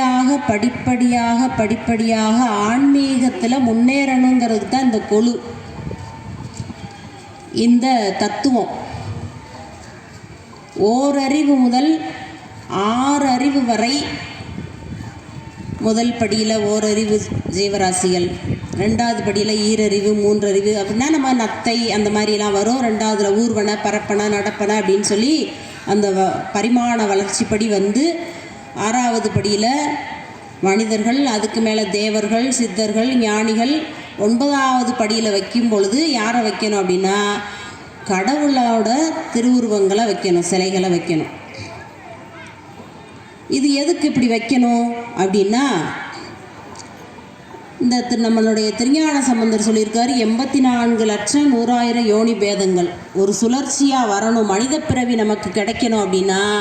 படிப்படியாக படிப்படியாக படிப்படியாக ஆன்மீகத்தில் முன்னேறணுங்கிறது தான் இந்த கொழு இந்த தத்துவம். ஓரறிவு முதல் ஆறு அறிவு வரை முதல் படியில் ஓரறிவு ஜீவராசிகள். ரெண்டாவது படியில் ஈரறிவு மூன்றறிவு அப்படின்னா நம்ம நத்தை அந்த மாதிரிலாம் வரும். ரெண்டாவதுல ஊர்வன பரப்பன நடப்பன அப்படின்னு சொல்லி அந்த வ- பரிமாண வளர்ச்சிப்படி வந்து ஆறாவது படியில் மனிதர்கள் அதுக்கு மேலே தேவர்கள் சித்தர்கள் ஞானிகள் ஒன்பதாவது படியில் வைக்கும் பொழுது யாரை வைக்கணும் அப்படின்னா கடவுளோட திருவுருவங்களை வைக்கணும் சிலைகளை வைக்கணும். இது எதுக்கு இப்படி வைக்கணும் அப்படின்னா இந்த திரு- நம்மளுடைய திருஞான சம்பந்தர் சொல்லியிருக்காரு எண்பத்தி நான்கு லட்சம் நூறாயிரம் யோனி பேதங்கள். ஒரு சுழற்சியாக வரணும் மனித பிறவி நமக்கு கிடைக்கணும் அப்படின்னா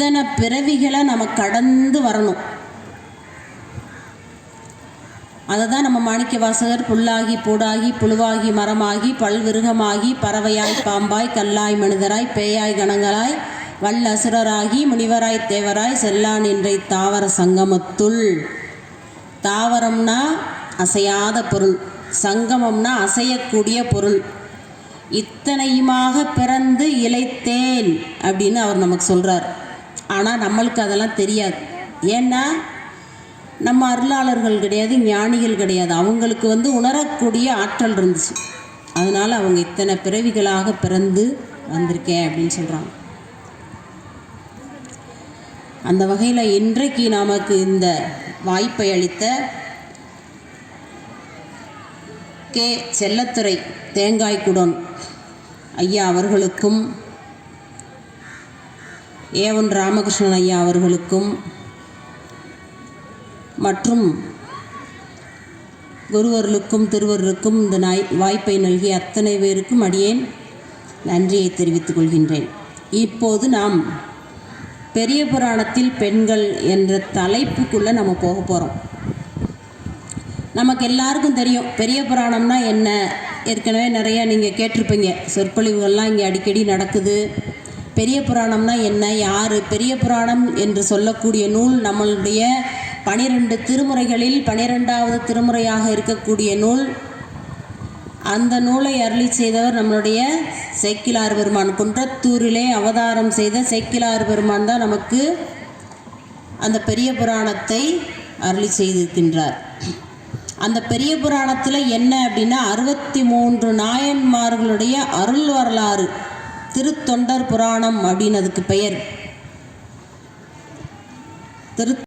இத்தனை பிறவிகளை நம்ம கடந்து வரணும்? அதை தான் நம்ம மாணிக்க வாசகர் புல்லாகி பூடாகி புழுவாகி மரமாகி பல்விருகமாகி பறவையாய் பாம்பாய் கல்லாய் மனிதராய் பேயாய் கணங்களாய் வல் அசுரராகி முனிவராய் தேவராய் செல்லான் இன்றை தாவர சங்கமத்துள். தாவரம்னா அசையாத பொருள் சங்கமம்னா அசையக்கூடிய பொருள். இத்தனையுமாக பிறந்து இழைத்தேன் அப்படின்னு அவர் நமக்கு சொல்கிறார் ஆனால் நம்மளுக்கு அதெல்லாம் தெரியாது. ஏன்னா நம்ம அருளாளர்கள் கிடையாது ஞானிகள் கிடையாது. அவங்களுக்கு வந்து உணரக்கூடிய ஆற்றல் இருந்துச்சு. அதனால் அவங்க இத்தனை பிறவிகளாக பிறந்து வந்திருக்கேன் அப்படின்னு சொல்கிறாங்க அந்த வகையில் இன்றைக்கு நமக்கு இந்த வாய்ப்பை அளித்த கே. செல்லத்துறை தேங்காய்குடன் ஐயா அவர்களுக்கும் ஏவன் ராமகிருஷ்ணன் ஐயா அவர்களுக்கும் மற்றும் குருவர்களுக்கும் திருவர்களுக்கும் இந்த நாய் வாய்ப்பை நல்கிய அத்தனை பேருக்கும் அடியேன் நன்றியை தெரிவித்துக் கொள்கின்றேன். இப்போது நாம் பெரிய புராணத்தில் பெண்கள் என்ற தலைப்புக்குள்ளே நம்ம போக போகிறோம் நமக்கு எல்லாருக்கும் தெரியும் பெரிய புராணம்னா என்ன? ஏற்கனவே நிறையா நீங்கள் கேட்டிருப்பீங்க. சொற்பொழிவுகள்லாம் இங்கே அடிக்கடி நடக்குது. பெரிய புராணம்னா என்ன? யார்? பெரிய புராணம் என்று சொல்லக்கூடிய நூல் நம்மளுடைய பனிரெண்டு திருமுறைகளில் பனிரெண்டாவது திருமுறையாக இருக்கக்கூடிய நூல். அந்த நூலை அருளி செய்தவர் நம்மளுடைய சேக்கிலார் பெருமான். குன்றத்தூரிலே அவதாரம் செய்த சேக்கிலார் பெருமான் தான் நமக்கு அந்த பெரிய புராணத்தை அருளி செய்திருக்கின்றார். அந்த பெரிய புராணத்தில் என்ன அப்படின்னா அறுபத்தி மூன்று நாயன்மார்களுடைய அருள் வரலாறு. திருத்தொண்டர் புராணம் அப்படின்னு அதுக்கு பெயர். திரு